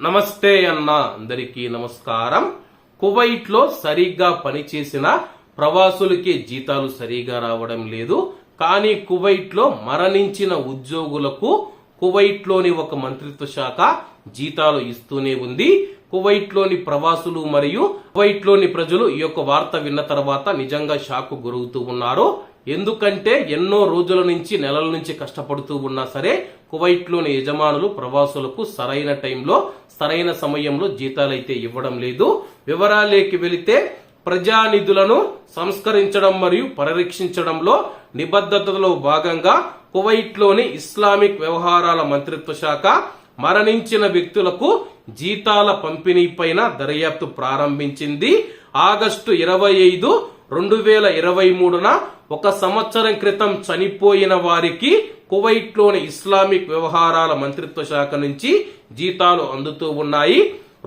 నమస్తే అన్న అందరికీ నమస్కారం. కువైట్లో సరిగ్గా పనిచేసిన ప్రవాసులకి జీతాలు సరిగా రావడం లేదు. కానీ కువైట్లో మరణించిన ఉద్యోగులకు కువైట్లోని ఒక మంత్రిత్వ శాఖ జీతాలు ఇస్తూనే ఉంది. కువైట్లోని ప్రవాసులు మరియు కువైట్లోని ప్రజలు ఈ యొక్క వార్త విన్న తర్వాత నిజంగా షాక్ గురవుతూ ఉన్నారు. ఎందుకంటే ఎన్నో రోజుల నుంచి నెలల నుంచి కష్టపడుతూ ఉన్నా సరే కువైట్లోని యజమానులు ప్రవాసులకు సరైన టైంలో సరైన సమయంలో జీతాలైతే ఇవ్వడం లేదు. వివరాలేకి వెళితే ప్రజానిధులను సంస్కరించడం మరియు పరిరక్షించడంలో నిబద్ధతలో భాగంగా కువైట్లోని ఇస్లామిక్ వ్యవహారాల మంత్రిత్వ శాఖ మరణించిన వ్యక్తులకు జీతాల పంపిణీ పైన దర్యాప్తు ప్రారంభించింది. ఆగస్టు ఇరవై ఐదు రెండు వేల ఇరవై మూడున ఒక సంవత్సరం క్రితం చనిపోయిన వారికి కువైట్లోని ఇస్లామిక్ వ్యవహారాల మంత్రిత్వ శాఖ నుంచి జీతాలు అందుతూ ఉన్నాయి.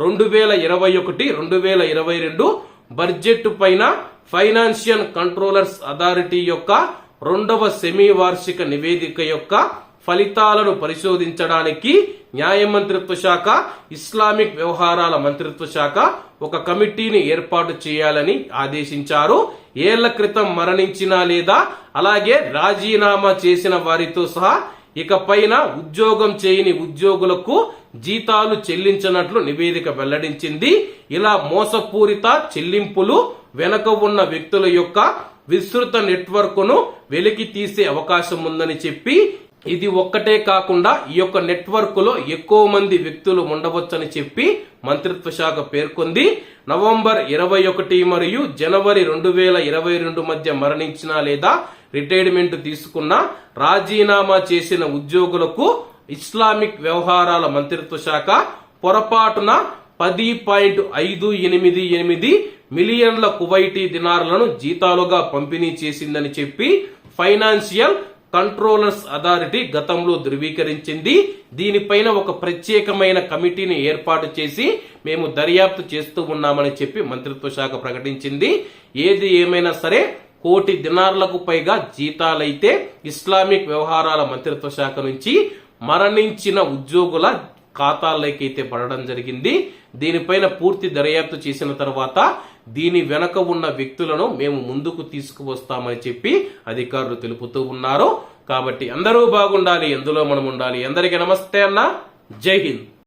రెండు వేల ఇరవై ఒకటి రెండు వేల ఇరవై రెండు బడ్జెట్ పైన ఫైనాన్షియల్ కంట్రోలర్స్ అథారిటీ యొక్క రెండవ సెమీ వార్షిక నివేదిక యొక్క ఫలితాలను పరిశోధించడానికి న్యాయ మంత్రిత్వ శాఖ ఇస్లామిక్ వ్యవహారాల మంత్రిత్వ శాఖ ఒక కమిటీని ఏర్పాటు చేయాలని ఆదేశించారు. ఏళ్ళ క్రితం మరణించిన లేదా అలాగే రాజీనామా చేసిన వారితో సహా ఇకపైన ఉద్యోగం చేయని ఉద్యోగులకు జీతాలు చెల్లించినట్లు నివేదిక వెల్లడించింది. ఇలా మోసపూరిత చెల్లింపులు వెనక ఉన్న వ్యక్తుల యొక్క విస్తృత నెట్వర్క్ను వెలికి తీసే అవకాశం ఉందని చెప్పి ఇది ఒక్కటే కాకుండా ఈ యొక్క నెట్వర్క్లో ఎక్కువ మంది వ్యక్తులు ఉండవచ్చని చెప్పి మంత్రిత్వ శాఖ పేర్కొంది. నవంబర్ ఇరవై ఒకటి మరియు జనవరి రెండు వేల ఇరవై రెండు మధ్య మరణించిన లేదా రిటైర్మెంట్ తీసుకున్న రాజీనామా చేసిన ఉద్యోగులకు ఇస్లామిక్ వ్యవహారాల మంత్రిత్వ శాఖ పొరపాటున పది పాయింట్ ఐదు ఎనిమిది ఎనిమిది మిలియన్ల కువైటీ దినారులను జీతాలుగా పంపిణీ చేసిందని చెప్పి ఫైనాన్షియల్ కంట్రోలర్స్ అథారిటీ గతంలో ధృవీకరించింది. దీనిపైన ఒక ప్రత్యేకమైన కమిటీని ఏర్పాటు చేసి మేము దర్యాప్తు చేస్తూ ఉన్నామని చెప్పి మంత్రిత్వ శాఖ ప్రకటించింది. ఏది ఏమైనా సరే కోటి దినార్లకు పైగా జీతాలైతే ఇస్లామిక్ వ్యవహారాల మంత్రిత్వ శాఖ నుంచి మరణించిన ఉద్యోగుల ఖాతాల్లోకి అయితే పడడం జరిగింది. దీనిపైన పూర్తి దర్యాప్తు చేసిన తర్వాత దీని వెనక ఉన్న వ్యక్తులను మేము ముందుకు తీసుకువస్తామని చెప్పి అధికారులు తెలుపుతూ ఉన్నారు. కాబట్టి అందరూ బాగుండాలి ఎందులో మనం ఉండాలి? అందరికీ నమస్తే అన్న. జై హింద్.